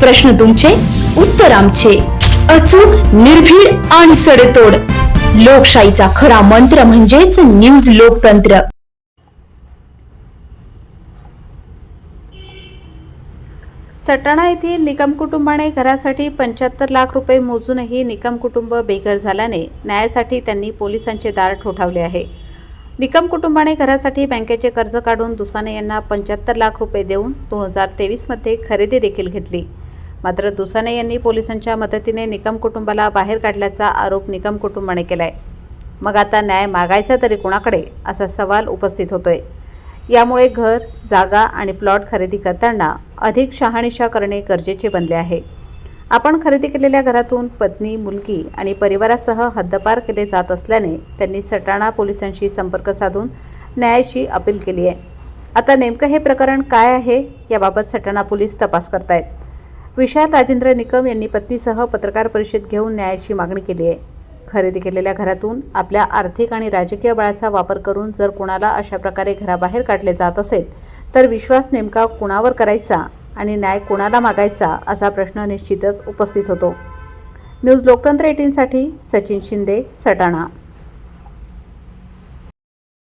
प्रश्न तुमचे उत्तर आमचे. अचूक निर्भीड आणि सडेतोड. लोकशाहीचा खरा मंत्र म्हणजेच न्यूज लोकतंत्र. सटाणा येथील निकम कुटुंबाने घरासाठी पंच्याहत्तर लाख रुपये मोजूनही निकम कुटुंब बेघर झाल्याने न्यायासाठी त्यांनी पोलिसांचे दार ठोठावले आहे. निकम कुटुंबाने घरासाठी बँकेचे कर्ज काढून दुसाने यांना पंच्याहत्तर लाख रुपये देऊन दोन हजार तेवीसमध्ये खरेदी देखील घेतली. मात्र दुसाने यांनी पोलिसांच्या मदतीने निकम कुटुंबाला बाहेर काढल्याचा आरोप निकम कुटुंबाने केलाय. मग आता न्याय मागायचा तरी कुणाकडे? असा सवाल उपस्थित होतोय. यामुळे घर जागा आणि प्लॉट खरेदी करताना अधिक शहानिशा करणे गरजेचे बनले आहे. आपण खरेदी केलेल्या घरातून पत्नी मुलगी आणि परिवारासह हद्दपार केले जात असल्याने त्यांनी सटाणा पोलिसांशी संपर्क साधून न्यायाची अपील केली आहे. आता नेमकं हे प्रकरण काय आहे? याबाबत सटाणा पोलीस तपास करतायत. विशाल राजेंद्र निकम यांनी पत्नीसह पत्रकार परिषद घेऊन न्यायाची मागणी केली आहे. खरेदी केलेल्या घरातून आपल्या आर्थिक आणि राजकीय बळाचा वापर करून जर कुणाला अशा प्रकारे घराबाहेर काढले जात असेल तर विश्वास नेमका कुणावर करायचा आणि न्याय कुणाला मागायचा असा प्रश्न निश्चितच उपस्थित होतो. न्यूज लोकतंत्र एटीनसाठी सचिन शिंदे सटाणा.